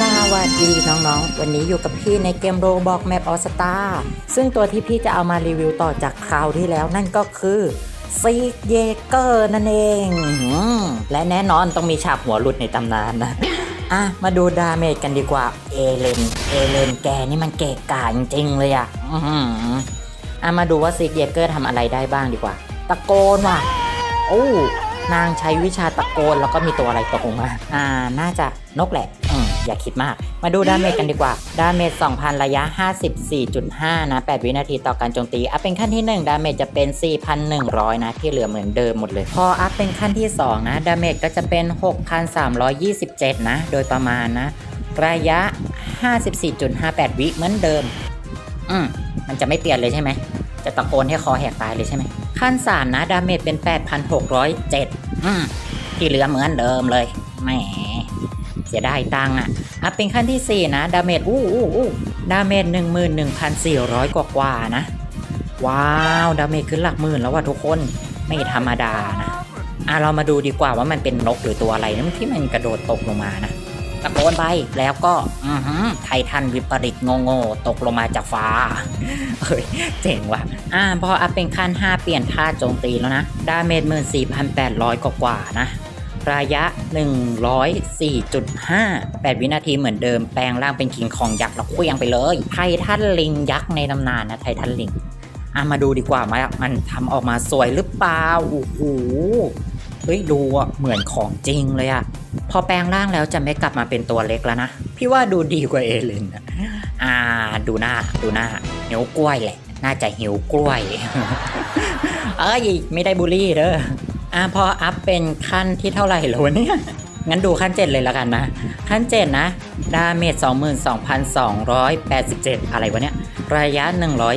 สวัสดีน้องๆ วันนี้อยู่กับพี่ในเกมโรบอกแมปออสตาซึ่งตัวที่พี่จะเอามารีวิวต่อจากคราวที่แล้วนั่นก็คือซีกเยเกอร์นั่นเองอและแน่นอนต้องมีฉากหัวหลุดในตำนานนะ อะ มาดูดาเมจกันดีกว่า เอเลน เอเลนแกนี่มันเกะกะจริงๆเลยอะอืมอะมาดูว่าซีกเยเกอร์ทำอะไรได้บ้างดีกว่า ตะโกนว่ะ โอ้นางใช้วิชาตะโกนแล้วก็มีตัวอะไรตกลงมา อ่า น่าจะนกแหละ อืม อย่าคิดมาก มาดูดาเมจกันดีกว่า ดาเมจ 2,000 ระยะ 54.5 นะ 8 วินาทีต่อการโจมตี อัพเป็นขั้นที่ 1 ดาเมจจะเป็น 4,100 นะ ที่เหลือเหมือนเดิมหมดเลย พออัพเป็นขั้นที่ 2 นะ ดาเมจก็จะเป็น 6,327 นะ โดยประมาณนะ ระยะ 54.58 วิเหมือนเดิม อืม มันจะไม่เปลี่ยนเลยใช่ไหม จะตะโกนให้คอแหกตายเลยใช่ไหม ขั้นสามนะ ดาเมจเป็น 8,607 อืม ที่เหลือเหมือนเดิมเลย แหม เสียดายตังค์อะอัพเป็นขั้นที่ 4 นะ ดาเมจอู้อู้อู้ดาเมจ11,400 กว่ากว่านะ ว้าว ดาเมจขึ้นหลักหมื่นแล้วว่ะทุกคนไม่ธรรมดานะอะเรามาดูดีกว่าว่ามันเป็นนกหรือตัวอะไรนะที่มันกระโดดตกลงมานะตะโกนไปแล้วก็อือหือไททันวิปริตงโง่ๆตกลงมาจากฟ้าเฮ้ยเจ๋งว่ะอ่าพออัพเป็นขั้น 5 เปลี่ยนท่าโจมตีแล้วนะ ดาเมจ14,800กว่ากว่านะ ระยะ 104.5 8 วินาทีเหมือนเดิมแปลงร่างเป็นคิงคองยักษ์แล้วเคลี้ยงไปเลย ไททันลิงยักษ์ในตำนานนะไททันลิงอะมาดูดีกว่าว่ามันทำออกมาสวยหรือเปล่าโอ้โหเฮ้ยดูอะเหมือนของจริงเลยอะพอแปลงร่างแล้วจะไม่กลับมาเป็นตัวเล็กแล้วนะ พี่ว่าดูดีกว่าเอเลนอะอ่าดูหน้าดูหน้าหิวกล้วยแหละ น่าจะหิวกล้วย เอ้ยไม่ได้บูลลี่เด้อ อ่าพออัพเป็นขั้นที่เท่าไหร่แล้ววะเนี่ย งั้นดูขั้น 7 เลยละกันนะ ขั้น 7 นะ ดาเมจ22,287 อะไรวะเนี่ย ระยะ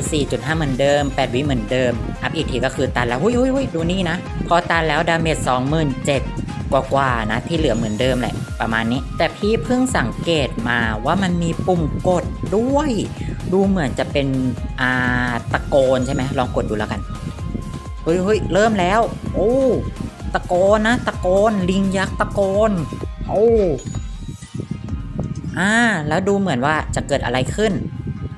104.5 เหมือนเดิม 8 วิเหมือนเดิม อัพอีกทีก็คือตันแล้ว หุ้ยหุ้ยหุ้ยดูนี่นะ พอตันแล้วดาเมจ27,000กว่ากว่าๆนะที่เหลือเหมือนเดิมแหละประมาณนี้ แต่พี่เพิ่งสังเกตมาว่ามันมีปุ่มกดด้วย ดูเหมือนจะเป็นอาตะโกนใช่ไหมลองกดดูแล้วกัน ฮ้ยเฮ้ยเริ่มแล้ว โอ้ ตะโกนนะ ตะโกน ลิงยักษ์ตะโกน โอ้อ่าแล้วดูเหมือนว่าจะเกิดอะไรขึ้น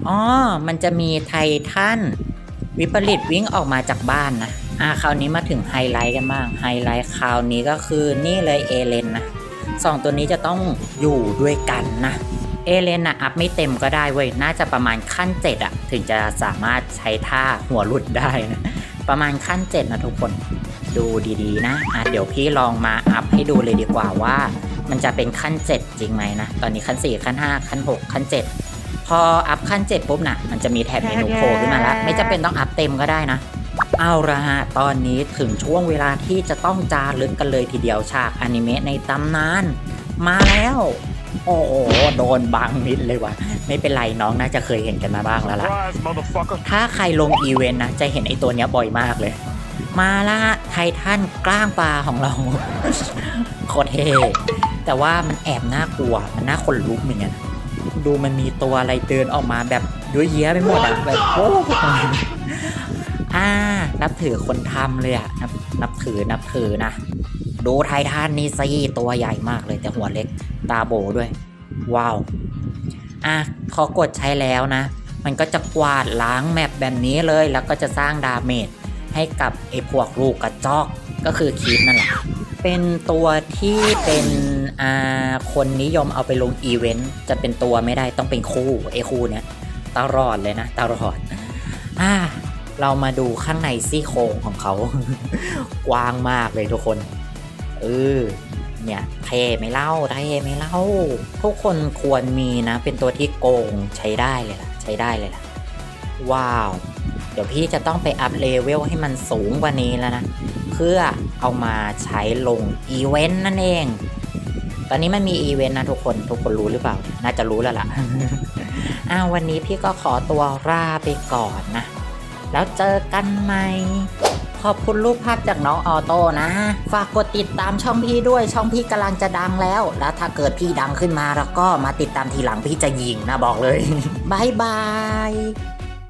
อ๋อ มันจะมีไททันวิปริตวิ่งออกมาจากบ้านนะ อ่า คราวนี้มาถึงไฮไลท์กันบ้าง ไฮไลท์คราวนี้ก็คือนี่เลยเอเลนนะสองตัวนี้จะต้องอยู่ด้วยกันนะ เอเลนนะอัพไม่เต็มก็ได้เว้ย น่าจะประมาณขั้นเจ็ดอะถึงจะสามารถใช้ท่าหัวหลุดได้นะ ประมาณขั้นเจ็ดนะทุกคน ดูดีๆนะอะเดี๋ยวพี่ลองมาอัพให้ดูเลยดีกว่าว่า มันจะเป็นขั้น 7 จริงไหมนะ ตอนนี้ขั้น 4 ขั้น 5 ขั้น 6 ขั้น 7 พออัพขั้น 7 ปุ๊บนะมันจะมีแถบเมนูโผล่ขึ้นมาแล้ว ไม่จำเป็นต้องอัพเต็มก็ได้นะ เอาละฮะ ตอนนี้ถึงช่วงเวลาที่จะต้องจารึกกันเลยทีเดียวฉากอนิเมะในตำนาน มาแล้ว โอ้โหโดนบางมิดเลยว่ะ ไม่เป็นไรน้องน่าจะเคยเห็นกันมาบ้างแล้วล่ะ ถ้าใครลงอีเวนต์นะ จะเห็นไอตัวเนี้ยบ่อยมากเลย มาละไททันกล้างปลาของเรา โคตรเท่แต่ว่ามันแอบน่ากลัว มันน่าขนลุกเหมือนกันดูมันมีตัวอะไรเดินออกมาแบบด้วยเยี้ยไปหมดอะแบบโอ้อ่า นับถือคนทำเลยอะนับนับถือนับถือนะ ดูไททันนี่สิตัวใหญ่มากเลยแต่หัวเล็ก ตาโบด้วย ว้าวอะพอกดใช้แล้วนะ มันก็จะกวาดล้างแมปแบบนี้เลยแล้วก็จะสร้างดาเมจให้กับไอ้พวกลูกกระจอกก็คือคีปนั่นแหละ เป็นตัวที่เป็นอ่าคนนิยมเอาไปลงอีเวนต์จะเป็นตัวไม่ได้ต้องเป็นคู่ไอ้คู่เนี้ยตลอดเลยนะตลอดอ่าเรามาดูข้างในซี่โครงของเขา กว้างมากเลยทุกคนเออ เนี่ยเท่ไม่เล่าเท่ไม่เล่าทุกคนควรมีนะ เป็นตัวที่โกงใช้ได้เลยล่ะ ใช้ได้เลยล่ะ ว้าว เดี๋ยวพี่จะต้องไปอัพเลเวลให้มันสูงกว่านี้แล้วนะ เพื่อเอามาใช้ลงอีเวนต์นั่นเอง ตอนนี้มันมีอีเวนต์นะทุกคนทุกคนรู้หรือเปล่า น่าจะรู้แล้วล่ะอ้าววันนี้พี่ก็ขอตัวลาไปก่อนนะ แล้วเจอกันใหม่ ขอบคุณรูปภาพจากน้องออโต้นะ ฝากกดติดตามช่องพี่ด้วยช่องพี่กำลังจะดังแล้ว แล้วถ้าเกิดพี่ดังขึ้นมาแล้วก็มาติดตามทีหลังพี่จะยิงนะบอกเลยบายบาย